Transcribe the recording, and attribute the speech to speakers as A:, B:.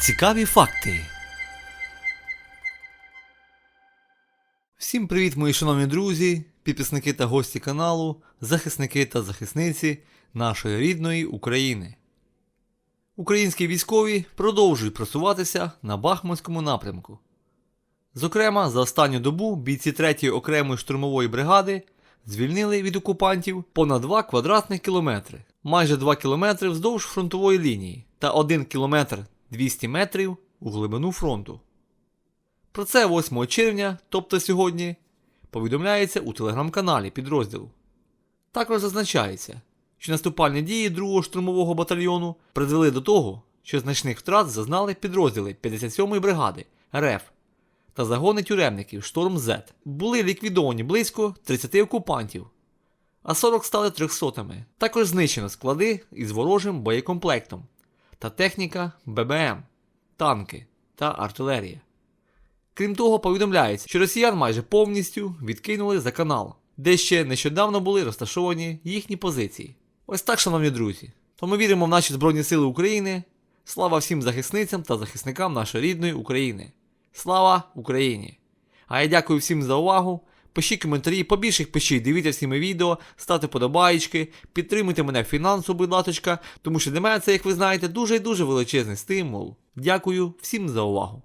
A: Цікаві факти. Всім привіт, мої шановні друзі, підписники та гості каналу, захисники та захисниці нашої рідної України. Українські військові продовжують просуватися на Бахмутському напрямку. Зокрема, за останню добу бійці 3-ї окремої штурмової бригади звільнили від окупантів понад 2 квадратних кілометри, майже 2 кілометри вздовж фронтової лінії та 1 кілометр 200 метрів у глибину фронту. Про це 8 червня, тобто сьогодні, повідомляється у телеграм-каналі підрозділу. Також зазначається, що наступальні дії 2-го штурмового батальйону призвели до того, що значних втрат зазнали підрозділи 57-ї бригади РФ та загони тюремників Шторм З. Були ліквідовані близько 30 окупантів, а 40 стали трьохсотами. Також знищено склади із ворожим боєкомплектом та техніка ББМ, танки та артилерія. Крім того, повідомляється, що росіян майже повністю відкинули за канал, де ще нещодавно були розташовані їхні позиції. Ось так, шановні друзі. То ми віримо в наші Збройні Сили України. Слава всім захисницям та захисникам нашої рідної України. Слава Україні! А я дякую всім за увагу. Пишіть коментарі, побільше їх пишіть, дивіться всі мої відео, ставте подобаєчки, підтримуйте мене фінансово, будь латочка, тому що для мене це, як ви знаєте, дуже і дуже величезний стимул. Дякую всім за увагу.